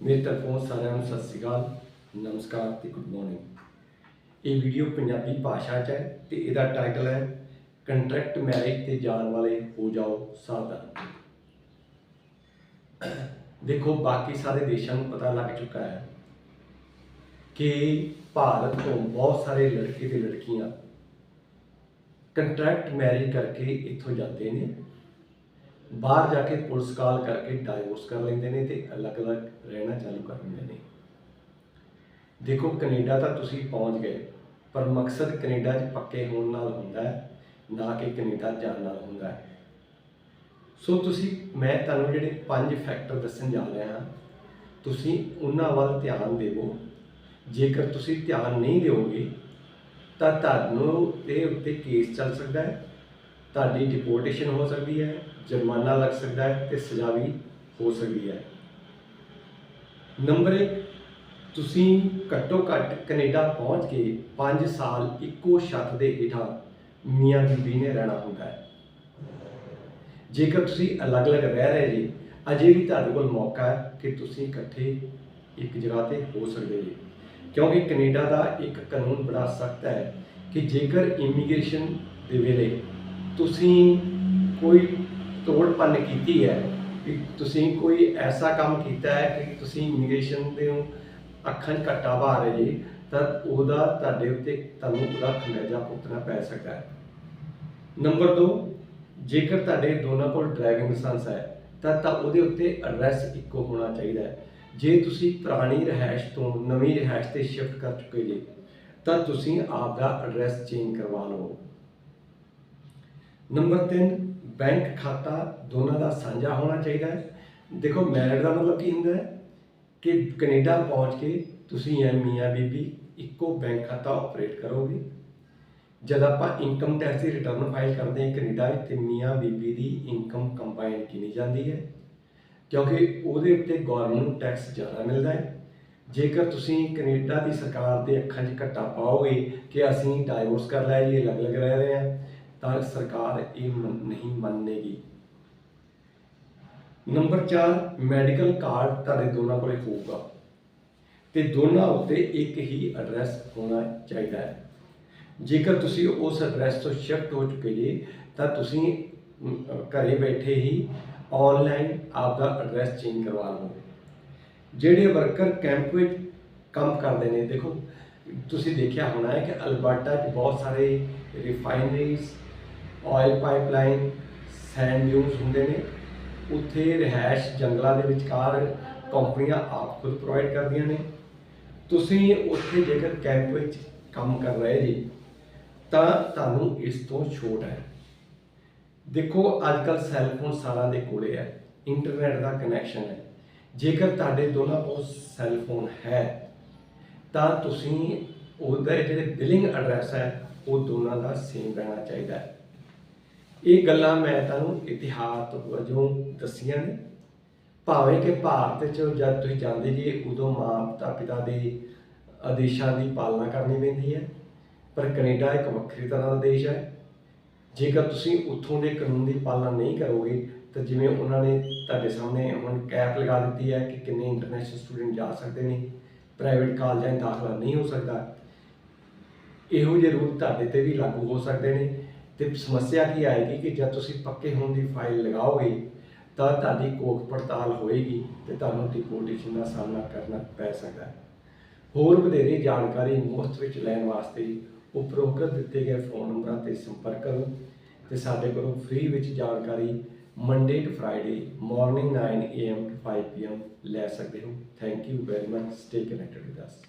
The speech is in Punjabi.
ਮੇਰੇ ਤਰਫੋਂ ਸਾਰਿਆਂ ਨੂੰ ਸਤਿ ਸ੍ਰੀ ਅਕਾਲ, ਨਮਸਕਾਰ ਤੇ ਗੁੱਡ ਮਾਰਨਿੰਗ ਇਹ ਵੀਡੀਓ ਪੰਜਾਬੀ ਭਾਸ਼ਾ 'ਚ ਹੈ ਤੇ ਇਹਦਾ ਟਾਈਟਲ ਹੈ ਕੰਟਰੈਕਟ ਮੈਰਿਜ ਤੇ ਜਾਣ ਵਾਲੇ ਹੋ ਜਾਓ ਸਾਵਧਾਨ। ਦੇਖੋ, ਬਾਕੀ ਸਾਰੇ ਦੇਸ਼ਾਂ ਨੂੰ ਪਤਾ ਲੱਗ ਚੁੱਕਾ ਹੈ ਕਿ ਭਾਰਤ ਤੋਂ ਬਹੁਤ ਸਾਰੇ ਲੜਕੇ ਤੇ ਲੜਕੀਆਂ ਕੰਟਰੈਕਟ ਮੈਰਿਜ ਕਰਕੇ ਇੱਥੋਂ ਜਾਂਦੇ ਨੇ। ਬਾਹਰ ਜਾ ਕੇ ਪੁਲਿਸ ਕਾਲ ਕਰਕੇ ਡਾਈਵੋਰਸ ਕਰ ਲੈਂਦੇ ਨੇ ਤੇ ਅਲੱਗ-ਅਲੱਗ ਰਹਿਣਾ ਚਾਲੂ ਕਰ ਦਿੰਦੇ ਨੇ। ਦੇਖੋ, ਕੈਨੇਡਾ ਤਾਂ ਤੁਸੀਂ ਪਹੁੰਚ ਗਏ, ਪਰ ਮਕਸਦ ਕੈਨੇਡਾ 'ਚ ਪੱਕੇ ਹੋਣ ਨਾਲ ਹੁੰਦਾ ਹੈ, ਨਾ ਕਿ ਕੈਨੇਡਾ ਜਾਣ ਨਾਲ ਹੁੰਦਾ ਹੈ। ਸੋ ਤੁਸੀਂ, ਮੈਂ ਤੁਹਾਨੂੰ ਜਿਹੜੇ ਪੰਜ ਫੈਕਟਰ ਦੱਸਣ ਜਾ ਰਿਹਾ ਹਾਂ, ਤੁਸੀਂ ਉਹਨਾਂ ਵੱਲ ਧਿਆਨ ਦੇਵੋ। ਜੇਕਰ ਤੁਸੀਂ ਧਿਆਨ ਨਹੀਂ ਦਿਓਗੇ, ਤਾਂ ਤੁਹਾਨੂੰ ਦੇ ਉੱਤੇ ਕੇਸ ਚੱਲ ਸਕਦਾ ਹੈ, ਤੁਹਾਡੀ ਡਿਪੋਰਟੇਸ਼ਨ ਹੋ ਸਕਦੀ ਹੈ ਜੁਰਮਾਨਾ ਲੱਗ ਸਕਦਾ ਹੈ ਤੇ ਸਜ਼ਾ ਵੀ ਹੋ ਸਕਦੀ ਹੈ। ਨੰਬਰ 1 ਤੁਸੀਂ ਘੱਟੋ ਘੱਟ ਕੈਨੇਡਾ ਪਹੁੰਚ ਕੇ 5 ਸਾਲ ਇੱਕੋ ਛੱਤ ਦੇ ਹੇਠਾਂ ਮੀਆਂ ਬੀਬੀ ਨੇ ਰਹਿਣਾ ਹੁੰਦਾ ਹੈ। ਜੇਕਰ ਤੁਸੀਂ ਅਲੱਗ-ਅਲੱਗ ਰਹਿ ਰਹੇ ਜੀ, ਅਜੇ ਵੀ ਤੁਹਾਡੇ ਕੋਲ ਮੌਕਾ ਹੈ ਕਿ ਤੁਸੀਂ ਇਕੱਠੇ ਇੱਕ ਜਗ੍ਹਾ ਤੇ ਹੋ ਸਕਦੇ ਜੀ। ਕਿਉਂਕਿ ਕੈਨੇਡਾ ਦਾ ਇੱਕ ਕਾਨੂੰਨ ਬੜਾ ਸਖਤ ਹੈ ਕਿ ਜੇਕਰ ਇਮੀਗ੍ਰੇਸ਼ਨ ਦੇ ਵੇਲੇ ਤੁਸੀਂ ਕੋਈ ਤੋੜ ਤੋੜਪੰਨ ਕੀਤੀ ਹੈ ਕਿ ਤੁਸੀਂ ਕੋਈ ਐਸਾ ਕੰਮ ਕੀਤਾ ਹੈ ਕਿ ਤੁਸੀਂ ਇਮੀਗ੍ਰੇਸ਼ਨ ਦੇ ਅੱਖਾਂ 'ਚ ਘੱਟਾ ਪਾ ਰਹੇ ਜੀ, ਤਾਂ ਉਹਦਾ ਤੁਹਾਡੇ ਉੱਤੇ ਤੁਹਾਨੂੰ ਪੂਰਾ ਖਮਿਆਜਾ ਭੁਗਤਣਾ ਪੈ ਸਕਦਾ ਹੈ। ਨੰਬਰ 2 ਜੇਕਰ ਤੁਹਾਡੇ ਦੋਨਾਂ ਕੋਲ ਡਰਾਈਵਿੰਗ ਲਾਇਸੈਂਸ ਹੈ, ਤਾਂ ਤਾਂ ਉਹਦੇ ਉੱਤੇ ਐਡਰੈਸ ਇੱਕੋ ਹੋਣਾ ਚਾਹੀਦਾ ਹੈ। ਜੇ ਤੁਸੀਂ ਪੁਰਾਣੀ ਰਿਹਾਇਸ਼ ਤੋਂ ਨਵੀਂ ਰਿਹਾਇਸ਼ ਤੇ ਸ਼ਿਫਟ ਕਰ ਚੁੱਕੇ ਜੇ, ਤਾਂ ਤੁਸੀਂ ਆਪ ਦਾ ਐਡਰੈਸ ਚੇਂਜ ਕਰਵਾ ਲਓ। ਨੰਬਰ 3 ਬੈਂਕ ਖਾਤਾ ਦੋਨਾਂ ਦਾ ਸਾਂਝਾ ਹੋਣਾ ਚਾਹੀਦਾ ਹੈ। ਦੇਖੋ ਮੈਰਿਡ ਦਾ ਮਤਲਬ ਕੀ ਹੁੰਦਾ ਹੈ ਕਿ ਕੈਨੇਡਾ ਪਹੁੰਚ ਕੇ ਤੁਸੀਂ ਐ ਮੀਆਂ ਬੀਬੀ ਇੱਕੋ ਬੈਂਕ ਖਾਤਾ ਆਪਰੇਟ ਕਰੋਗੇ। ਜਦ ਆਪਾਂ ਇਨਕਮ ਟੈਕਸ ਦੀ ਰਿਟਰਨ ਫਾਈਲ ਕਰਦੇ ਹਾਂ ਕੈਨੇਡਾ ਵਿੱਚ, ਤੇ ਮੀਆਂ ਬੀਬੀ ਦੀ ਇਨਕਮ ਕੰਬਾਈਨ ਕੀਤੀ ਜਾਂਦੀ ਹੈ। ਕਿਉਂਕਿ ਉਹਦੇ ਉੱਤੇ ਗਵਰਨਮੈਂਟ ਨੂੰ ਟੈਕਸ ਜ਼ਿਆਦਾ ਮਿਲਦਾ ਹੈ। ਜੇਕਰ ਤੁਸੀਂ ਕੈਨੇਡਾ ਦੀ ਸਰਕਾਰ ਦੇ ਅੱਖਾਂ 'ਚ ਘੱਟਾ ਪਾਓਗੇ ਕਿ ਅਸੀਂ ਡਾਈਵੋਰਸ ਕਰ ਲਿਆ ਜੀ, ਅਲੱਗ-ਅਲੱਗ ਰਹਿ ਰਹੇ ਹਾਂ ਤਾਂ ਸਰਕਾਰ ਇਹ ਨਹੀਂ ਮੰਨੇਗੀ। ਨੰਬਰ 4 ਮੈਡੀਕਲ ਕਾਰਡ ਤੁਹਾਡੇ ਦੋਨਾਂ ਕੋਲੇ ਹੋਊਗਾ। ਤੇ ਦੋਨਾਂ ਉੱਤੇ ਇੱਕ ਹੀ ਐਡਰੈਸ ਹੋਣਾ ਚਾਹੀਦਾ ਹੈ। ਜੇਕਰ ਤੁਸੀਂ ਉਸ ਐਡਰੈਸ ਤੋਂ ਸ਼ਿਫਟ ਹੋ ਚੁੱਕੇ ਜੀ ਤਾਂ ਤੁਸੀਂ ਅਮ, ਘਰੇ ਬੈਠੇ ਹੀ ਆਨਲਾਈਨ ਆਪਦਾ ਐਡਰੈਸ ਚੇਂਜ ਕਰਵਾ ਲਓ ਜਿਹੜੇ ਵਰਕਰ ਕੈਂਪ ਵਿੱਚ ਕੰਮ ਕਰਦੇ ਨੇ ਦੇਖੋ ਤੁਸੀਂ ਦੇਖਿਆ ਹੋਣਾ ਹੈ ਕਿ ਅਲਬਰਟਾ 'ਚ ਬਹੁਤ ਸਾਰੇ refineries oil pipeline sand dunes ਹੁੰਦੇ ਨੇ। ਉੱਥੇ ਰਿਹਾਇਸ਼ ਜੰਗਲਾਂ ਦੇ ਵਿਚਕਾਰ ਕੰਪਨੀਆਂ ਆਪ ਖੁਦ ਪ੍ਰੋਵਾਈਡ ਕਰਦੀਆਂ ਨੇ। ਤੁਸੀਂ ਉੱਥੇ ਜੇਕਰ ਕੈਂਪ ਵਿੱਚ ਕੰਮ ਕਰ ਰਹੇ ਜੀ, ਤਾਂ ਤੁਹਾਨੂੰ ਇਸ ਤੋਂ ਛੋਟ ਹੈ। ਦੇਖੋ ਅੱਜ ਕੱਲ ਸੈੱਲਫੋਨ ਸਾਰਿਆਂ ਦੇ ਕੋਲੇ ਹੈ। ਇੰਟਰਨੈਟ ਦਾ ਕਨੈਕਸ਼ਨ ਹੈ। ਜੇਕਰ ਤੁਹਾਡੇ ਦੋਨਾਂ ਕੋਲ ਸੈੱਲ ਫੋਨ ਹੈ, ਤਾਂ ਤੁਸੀਂ ਉਹਦੇ ਜਿਹੜੇ ਬਿਲਿੰਗ ਐਡਰੈਸ ਹੈ, ਉਹ ਦੋਨਾਂ ਦਾ ਸੇਮ ਰਹਿਣਾ ਚਾਹੀਦਾ ਹੈ। ਇਹ ਗੱਲਾਂ ਮੈਂ ਤੁਹਾਨੂੰ ਇਤਿਹਾਸ ਵਜੋਂ ਦੱਸੀਆਂ ਨੇ। ਭਾਵੇਂ ਕਿ ਭਾਰਤ 'ਚ ਜਦ ਤੁਸੀਂ ਜਾਂਦੇ ਜੀ, ਉਦੋਂ ਮਾਤਾ ਪਿਤਾ ਦੇ ਆਦੇਸ਼ਾਂ ਦੀ ਪਾਲਣਾ ਕਰਨੀ ਪੈਂਦੀ ਹੈ। ਪਰ ਕੈਨੇਡਾ ਇੱਕ ਵੱਖਰੀ ਤਰ੍ਹਾਂ ਦਾ ਦੇਸ਼ ਹੈ। ਜੇਕਰ ਤੁਸੀਂ ਉੱਥੋਂ ਦੇ ਕਾਨੂੰਨ ਦੀ ਪਾਲਣਾ ਨਹੀਂ ਕਰੋਗੇ, ਤਾਂ ਜਿਵੇਂ ਉਹਨਾਂ ਨੇ ਤੁਹਾਡੇ ਸਾਹਮਣੇ ਹੁਣ ਕੈਪ ਲਗਾ ਦਿੱਤੀ ਹੈ ਕਿ ਕਿੰਨੇ ਇੰਟਰਨੈਸ਼ਨਲ ਸਟੂਡੈਂਟ ਜਾ ਸਕਦੇ ਨੇ ਪ੍ਰਾਈਵੇਟ ਕਾਲਜਾਂ 'ਚ ਦਾਖਲਾ ਨਹੀਂ ਹੋ ਸਕਦਾ। ਇਹੋ ਜਿਹੇ ਰੂਲ ਤੁਹਾਡੇ ਤੇ ਵੀ ਲਾਗੂ ਹੋ ਸਕਦੇ ਨੇ। ਤੇ ਸਮੱਸਿਆ ਕੀ ਆਏਗੀ ਕਿ ਜਦ ਤੁਸੀਂ ਪੱਕੇ ਹੋਣ ਦੀ ਫਾਈਲ ਲਗਾਓਗੇ, ਤਾਂ ਤੁਹਾਡੀ ਕੋਖ ਪੜਤਾਲ ਹੋਏਗੀ ਤੇ ਤੁਹਾਨੂੰ ਡਿਪੋਰਟੇਸ਼ਨ ਦਾ ਸਾਹਮਣਾ ਕਰਨਾ ਪੈ ਸਕਦਾ ਹੈ। ਹੋਰ ਵਧੇਰੇ ਜਾਣਕਾਰੀ ਮੁਫਤ ਵਿੱਚ ਲੈਣ ਵਾਸਤੇ ਉਪਰੋਕਤ ਦਿੱਤੇ ਗਏ ਫੋਨ ਨੰਬਰਾਂ ਤੇ ਸੰਪਰਕ ਕਰੋ ਤੇ ਸਾਡੇ ਕੋਲੋਂ ਫ੍ਰੀ ਵਿੱਚ ਜਾਣਕਾਰੀ Monday to Friday morning 9 am to 5 pm ਲੈ ਸਕਦੇ ਹੋ। Thank you very much stay connected with us